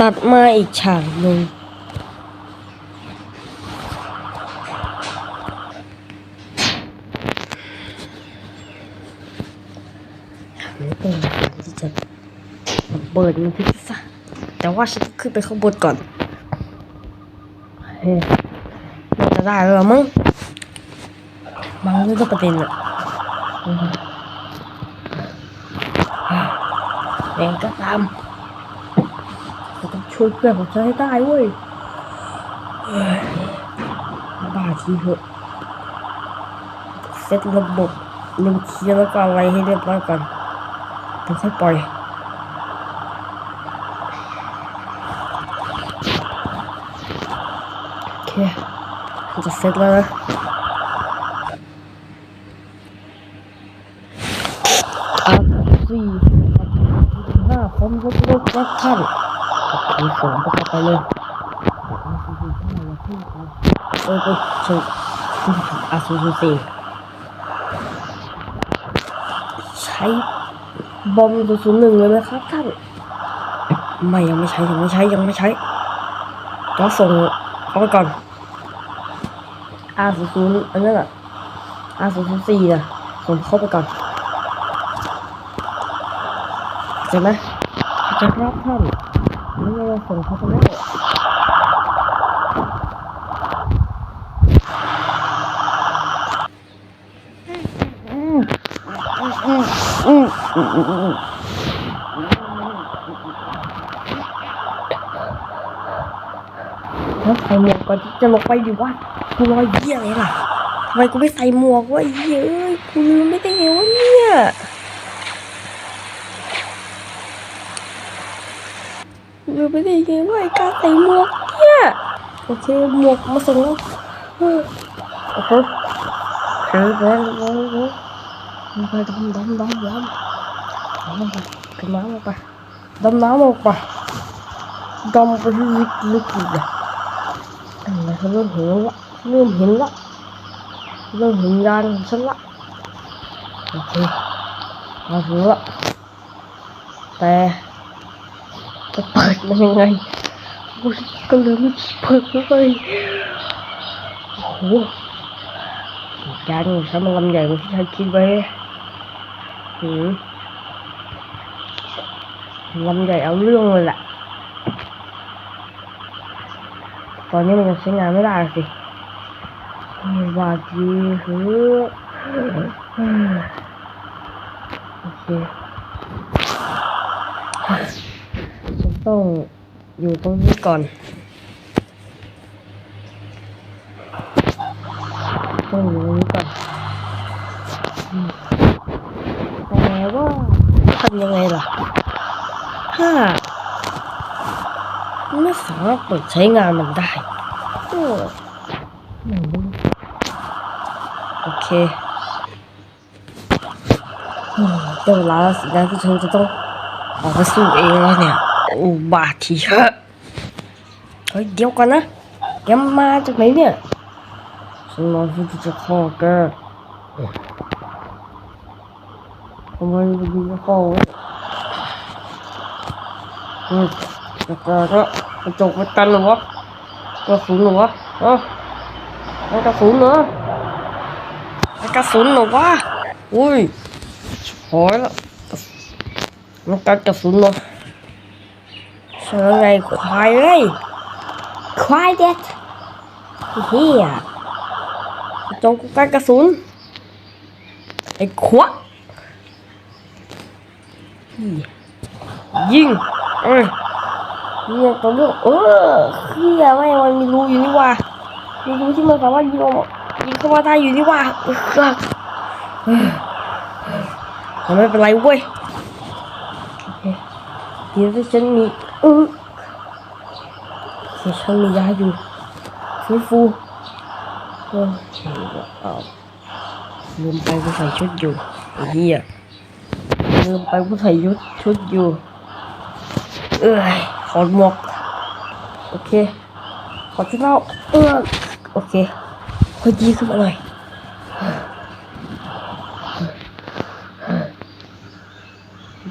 ตัดมาอีกฉากหนึ่งไม่เป็นไรที่จะเปิดมันพิซซ่าแต่ว่าฉันต้องขึ้นไปข้างบนก่อนเฮ้ยน่จะได้แล้วมั้งมั้งนี่ก็ประเด็นอะอืมแรงก็ตาม ช่วยเพื่อนของฉันให้ได้เว้ยบ้าทีเถอะเซตระบบนิวเคลียร์แล้วก็อะไรให้เรียบร้อยก่อนถึงค่อยปล่อยโอเคจะเสร็จแล้วนะอาสี่ห้าพร้อมยกเลิกรับท่าน ส่งเข้าไปเลยเออไปส่งอาซูซูซีใช้บอมศูนย์ศูนย์หนึ่งเลยไหมครับท่าน ไม่ยังไม่ใช้ยังไม่ใช้ยังไม่ใช้ต้องส่งเข้าไปก่อนอาศูนย์ศูนย์อันนั้นอะอาศูนย์ศูนย์สี่นะส่งเข้าไปก่อนเข้าใจไหมเข้จครับท่าน นี่เราส่งเขาไปแล้วแล้วใส่หมวกก่อนที่จะลงไปดิวะกูรอยเยี่ยอะไรล่ะทำไมกูไม่ใส่หมวกวะเย้ยกูลืมไม่ได้ไงวะเนี่ย ลืมไปได้ยังไงว่าไอ้กาใส่หมวกเนี่ยโอเคหมวกมาส่งแล้วเออโอเคเฮ้ยไปไปไปไปดำดำดำดำดำไปขึ้นน้ำออกไปดำน้ำออกไปดำไปที่ลึกลึกเลยอันนี้เริ่มเห็นละเริ่มเห็นละเริ่มเห็นยานฉันละโอเคมาถึงละแต่ จะเปิดมันยังไงกูก็เลยไม่เปิดเลยโอ้โหยานของฉันมันลำใหญ่กว่าที่ฉันคิดไว้หืมลำใหญ่เอาเรื่องเลยแหละตอนนี้มันยังใช้งานไม่ได้สิว่าดีเฮ้อโอเค ต้องอยู่ตรงนี้ก่อน ต้องอยู่ตรงนี้ก่อนแต่ว่าทำยังไงล่ะ ถ้า ไม่สามารถเปิดใช้งานมันได้เออไหนดูโอเคอืมได้เวลาแล้วสินะที่ฉันจะต้องออกไปสู้เองแล้วเนี่ย อุบาทีเถอะเฮ้ยเดี๋ยวก่อนนะแกมาจากไหนเนี่ยฉันรอที่จะฆ่าแกทำไมไม่ยิงเข้าเฮ้ยแต่ก็กระจกไปตันหรอวะกระสุนหรอวะเออแล้วกระสุนเหรอแล้วกระสุนหรอวะอุ้ยหอยแล้วมันกัดกระสุนเหรอ เสือไงควายเอ้ยควายเด็ดเฮียจงกูกัดกระสุนไอ้ขวะยิงเอ้ยยิงตัวเรื่องเออเฮียไม่มันมีรูอยู่นี่ว่ามีรูที่มันสามารถยิงออกมายิงเข้ามาได้อยู่นี่ว่าเออไม่เป็นไรเว้ยเดี๋ยวฉันมี เออที่ฉันมียาอยู่ฟื้นฟูเออเอาลืมไปว่าใส่ชุดอยู่ไอ้เหี้ยลืมไปว่าใส่ยุดชุดอยู่ เอ้ยถอหมวกโอเค ขอชุดเล่าเออโอเคค่อยดีขึ้นมาหน่อย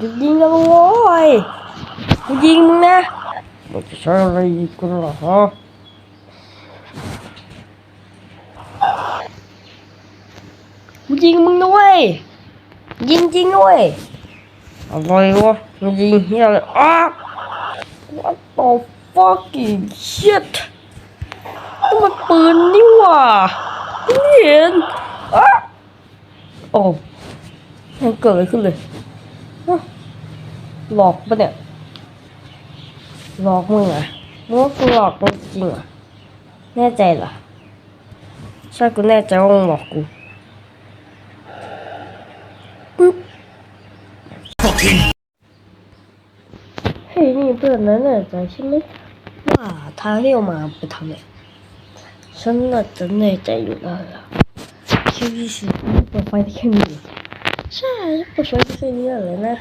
ยุดยิงแล้วโว้ย กูยิงมึงนะโอมันจะใช้อะไรอีกกันล่ะฮะกูยิงมึงด้วย ยิงจริงด้วยอะไรวะมึงยิงเฮียอะไรอ้า What the fucking shit นี่มันปืนนี่หว่าไม่เห็นอ้าโอ้ยังเกิดอะไรขึ้นเลยฮะหลอกปะเนี่ย หลอกมึงเหรอะมึงว่ากูหลอกมึงจริงเหรอแน่ใจเหรอใช่กูแน่ใจว่ามึงหลอกกูปึ๊บเฮ้ยนี่เพื่อนนั้นแน่ใจใช่ไหมว่าทางที่ออกมาไปทำอะไรฉันน่าจะแน่ใจอยู่แล้วล่ะคิวที่สิเปิดไฟที่แค่นี้ใช่เปิดไฟที่แค่นี้เลยนะ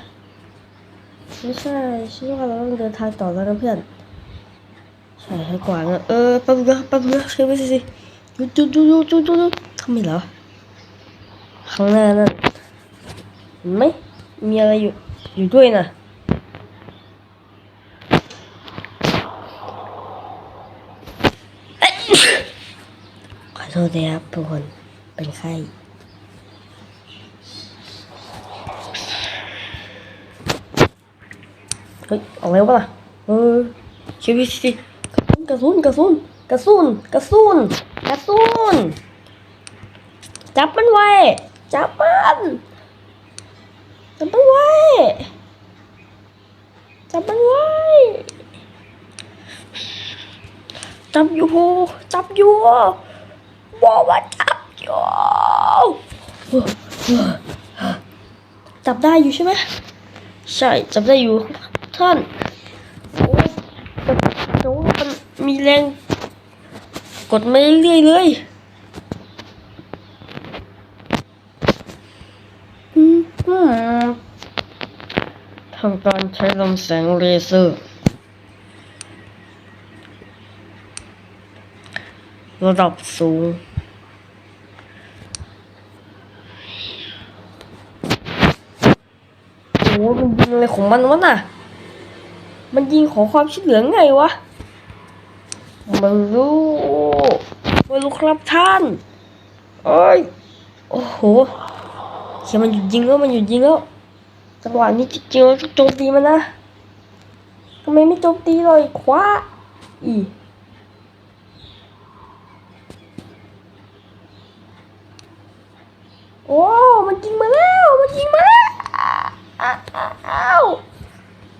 ไม่ใช่ฉันว่าเราต้องเดินทางต่อแล้วนะเพื่อน ใช่ให้กว่านะเออแป๊บนึงนะแป๊บนึงนะเชื่อไม่สิสิหยุดหยุดหยุดหยุดหยุดหยุดทำไมเหรอข้างหน้านั่นไหมมีอะไรอยู่อยู่ด้วยนะขอโทษนะครับทุกคนเป็นไข้ เฮ้ยออกแล้วปะล่ะเออชีวิตสิกระสุนกระสุนกระสุนกระสุนกระสุนจับมันไว้ จับมันจับมันไว้จับมันไว้ จับอยู่ จับอยู่บอกว่าจับอยู่จับได้อยู่ใช่ไหมใช่ จับได้อยู่ ท่านโอ้ยแต่แต่ว่ามันมีแรง กดมาเรื่อยๆเลยอืมทำการใช้ลำแสงเลเซอร์ ระดับสูงโอ้โหมันยิงอะไรของมันวะน่ะ มันยิงขอความช่วยเหลือไงวะไม่รู้ไม่รู้ครับท่านเอ้ยโอ้โหเขียมันหยุดยิงแล้วมันหยุดยิงแล้วจังหวะนี้จริงๆเราต้องโจมตีมันนะทำไมไม่โจมตีเลยคว้าอีโอ้ มันยิงมาแล้ว มันยิงมาแล้วอ้าว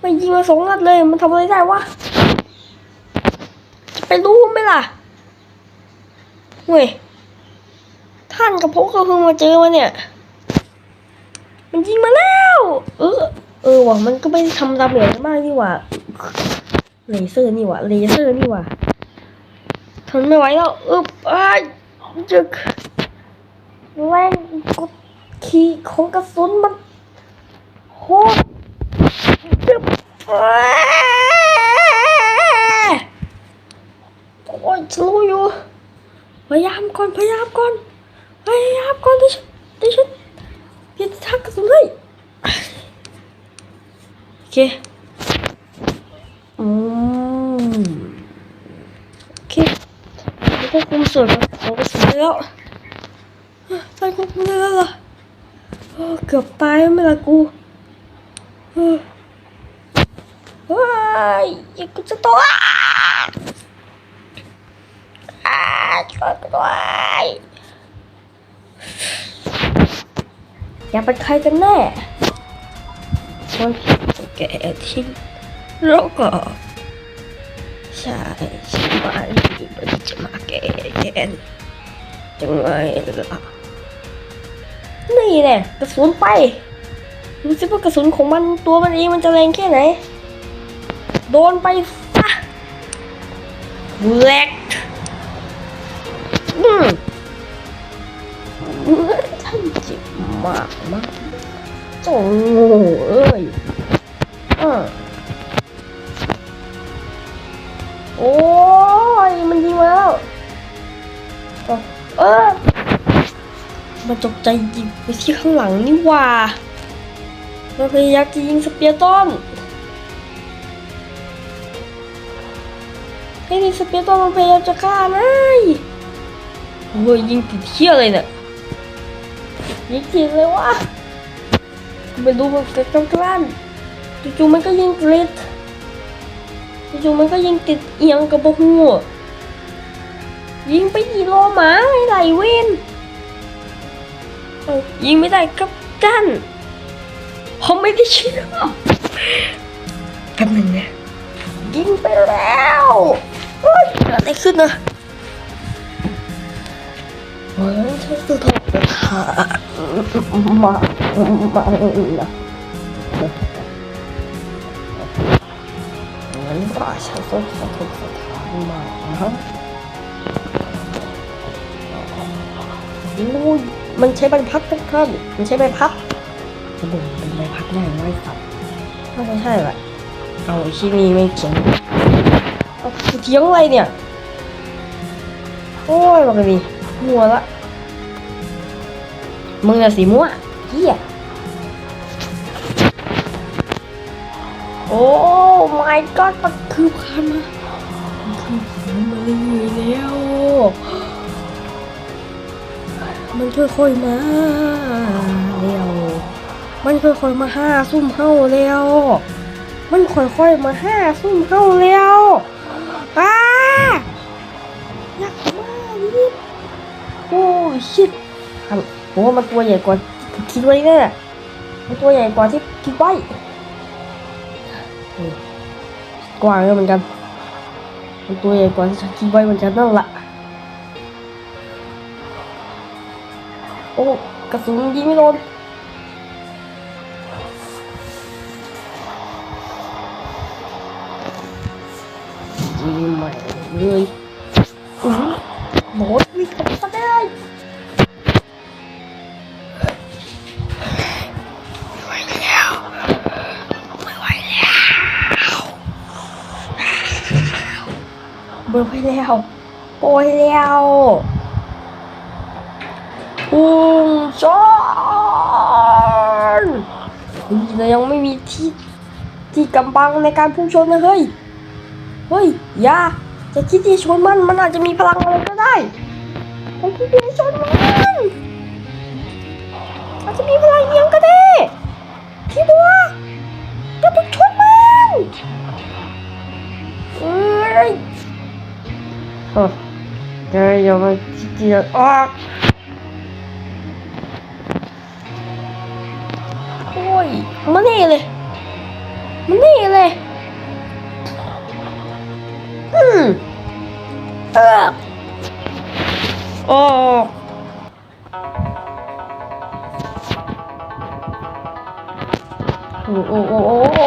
อ้าวไม่ยิงมาสองนัดเลย มันทำอะไรได้วะจะไปรู้ไหมล่ะเว้ยท่านกับพกก็เพิ่งมาเจอมาเนี่ย มันยิงมาแล้ว เออ เออว่ะมันก็ไม่ทำดาเมจมากนี่หว่าเลเซอร์นี่หว่าเลเซอร์นี่หว่าทนไม่ไหวแล้วอึบอ้ายจึกแรงกดขีของกระสุนมันโคตร ดึบโอ้ยฉันรู้อยู่ พยายามก่อน พยายามก่อน พยายามก่อนดิฉันดิฉันเปลี่ยนทางกระสุนให้โอเคอืมโอเคควบคุมส่วนของกระสุนได้แล้วได้ควบคุมได้แล้วเหรอเกือบตายไม่ละกูเฮ้ยเฮ้ย อ้ย่ากูจะตัวอ่าช่วยกูด้วยอย่าเป็นใครกันแน่ฉันแก่ทิ้งแล้วก็ใช่ฉันมาที่มันจะมาแก่แกนจังไงล่ะนี่แน่กระสุนไปดูสิว่ากระสุนของมันตัวมันเองมันจะแรงแค่ไหน โดนไปซะแบล็กอืมท่านเจ็บมากมากโอ้โง่เอ้ยอ่าโอ้ย มันยิงมาแล้ว เออ มันตกใจยิงไปที่ข้างหลังนี่ว่ามันพยายามจะยิงสเปียร์ต้น ไอ้นี่สเปซตัวมันพยายามจะฆ่านายโอ้ยยิงติดเชี่ยเลยเนี่ยยิงติดเลยวะไม่รู้มันเกิดกำกลันจู่ๆมันก็ยิงติดจู่ๆมันก็ยิงติดเอียงกับหัวยิงไปยีโลหมาไอ้ไหลเวนเอ้ายิงไม่ได้กับกันผมไม่ได้เชื่อแป๊บนึงนะยิงไปแล้ว เฮ้ยเกิดอะไรขึ้นนะเหมือนฉันจะถูกขามามาละงั้นว่าฉันต้องขอถูกสถานมานะนู้ยมันใช้ใบพัดทุกท่านมันใช้ใบพัดจะบ่นเป็นใบพัดได้ไหมสัตว์น่าจะใช่แหละเอาไอ้ที่นี่ไม่เขียน เถียงอะไรเนี่ย โอ้ยบอกเลยดิมัวละมึงน่ะสีมัวเฮียโอ้ my god มันคือพันมามันคือพันมาเลยแล้ว มันค่อยๆมาแล้วมันค่อยๆมาห้าซุ่มเฮาแล้วมันค่อยๆมาห้าซุ่มเข้าแล้ว อ้ายากมากดิโอ้ชิดโอ้มันตัวใหญ่กว่าคิดไว้เนี่ยมันตัวใหญ่กว่าที่คิดไว้กว้างเลยเหมือนกัน มันตัวใหญ่กว่าที่ฉันคิดไว้เหมือนกันนั่นแหละโอ้กระสุนยิงไม่โดน ใหม่เลยอื้อโหดวิ่งเข้าไปได้ไม่ไหวแล้วไม่ไหวแล้วเบิร์ไปแล้วโอ้ยแล้วพุ่งชนเรายังไม่มีที่ที่กำบังในการพุ่งชนนะเฮ้ย เฮ้ยอย่าจะคิดที่ชนมันมันอาจจะมีพลังอะไรก็ได้ผมคิดที่ชนมันอาจจะมีพลังเอียงก็ได้พี่บัวจะไปชนมันเอ้ยเฮ้ยเดี๋ยวอย่ามาขี้เกียจออกโอ้ยมานี่เลยมานี่เลย อืมเออโอ้โอ้โอ้โอ้โอ้โอ้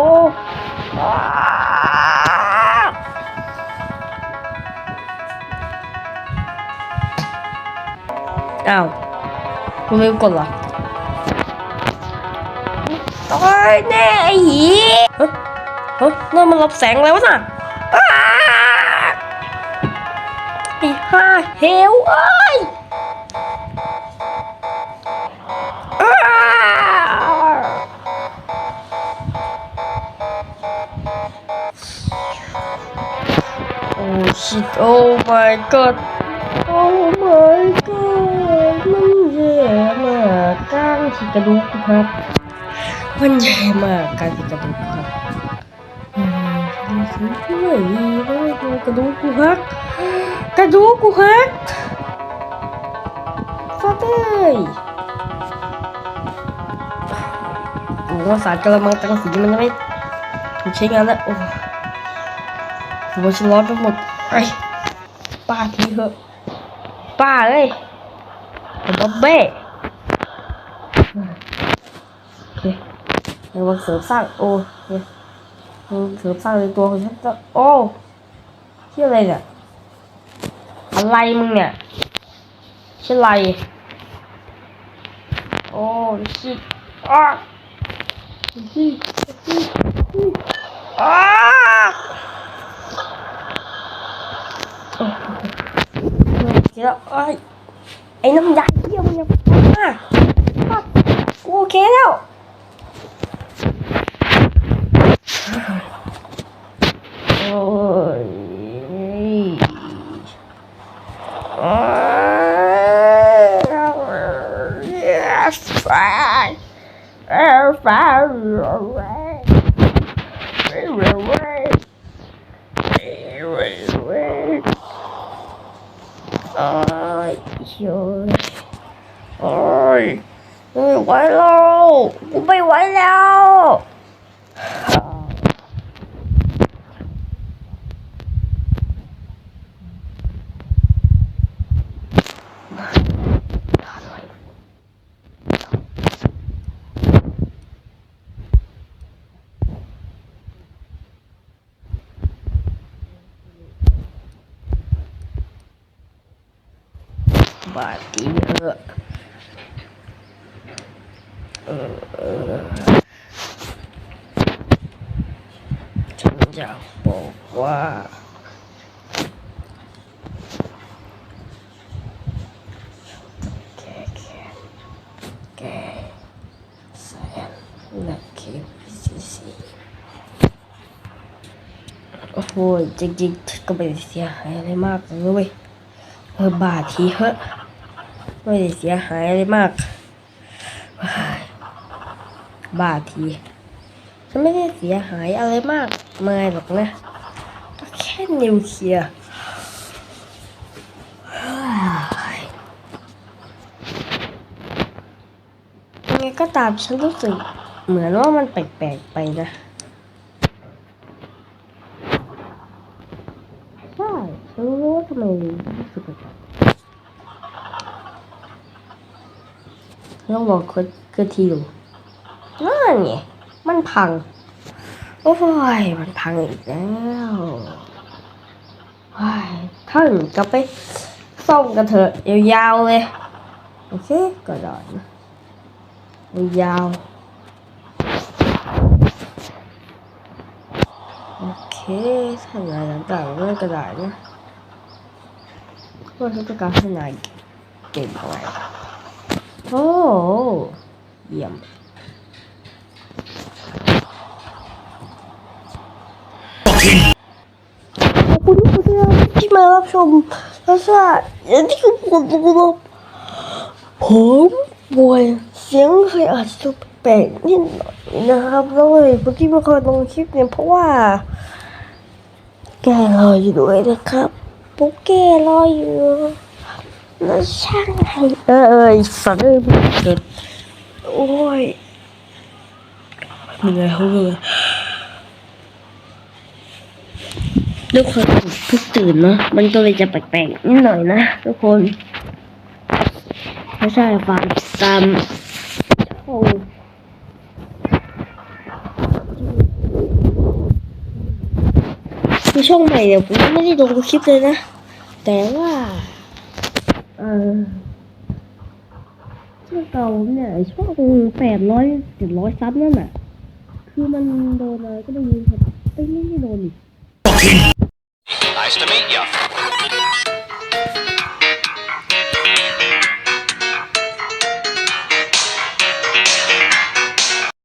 อ้าอ้าวคุณไม่กดเหรอตายแน่ไอ้หีเฮ้ยเฮ้ยนั่นมันรับแสงแล้วน่ะ เฮลเอ้ยโอ้ชิตโอ้ my god โอ้ my god มันแย่มากการที่กระดูกครับมันแย่มากการที่กระดูกครับอืมฉันด้วยด้วยกระดูกกูหัก กระดูกกูหักฟาเต้ยโอ้สารกระมังตังสีมันยังไม่ถูกใช้งานแล้วโอ้หัวฉันร้อนไปหมดไอ้ป้าทีเถอะป้าเลยผมบ๊อบเบ้โอเคในวันเสริมสร้างโอ้เสริมสร้างในตัวของฉันจะโอ้ชื่อะไรเนี่ย อะไรมึงเนี่ยชื่ออะไร โอ้ชิอ้าชิชิอ้าเดี๋ยวไอ้ไอ้น้ำยาเยี่ยมยังมากูโอเคแล้ว โอ้ย โอ้ยเฮ้ยโอ้ยไม่ไหวแล้วกูไม่ไหวแล้วบาดดีเออเออเออฉันจะบอกว่าแกแกเคซีซีโอ้โหจริงๆก็ไม่เสียหายอะไรมากเลยเว้ยเออบาททีเหอะ ไม่ได้เสียหายอะไรมากว้ายบาทีฉันไม่ได้เสียหายอะไรมากมายหรอกนะก็แค่นิวเคลียร์ยังไงก็ตามฉันรู้สึกเหมือนว่ามันแปลกๆไปนะใช่ฉันรู้ว่าทำไมรู้สึกแบบนั้น ต้องบอกคนกระทิวนั่นไงมันพัง โอ้ย มันพังอีกแล้วว้ายถ้าหนูจะไปซ่อมกันเถอะยาวๆเลย โอเคก็ได้นะยาว โอเคถ้าอย่างนั้นต่างๆก็ได้นะว่าฉันจะการพัฒนาเก่งอะไร โอ้เยี่ยมขอบคุณทุกท่านที่มารับชมแล้วก็อย่างที่คุณกดดูผมป่วยเสียงเคยอาจจะแปลกนิดหน่อยนะครับแล้วเลยเมื่อกี้ไม่เคยลงคลิปเนี่ยเพราะว่า แกรออยู่ด้วยนะครับปุ๊กแกรออยู่ แล้วช่างให้เออเออไอ้สัตว์เอ้ยมันเกิดโอ้ยเหนื่อยเขาเลยทุกคนเพิ่งตื่นเนาะมันก็เลยจะแปลกๆนิดหน่อยนะทุกคนไม่ใช่ฟังตามช่องคือช่องใหม่เดี๋ยวผมยังไม่ได้ลงคลิปเลยนะ แต่ว่า เออช่วงเก่าเนี่ยช่วงแปดร้อยเจ็ดร้อยซับนั่นน่ะ คือมันโดนอะไรก็ไม่รู้ครับไม่ไม่ได้โดนอีก Nice to meet you.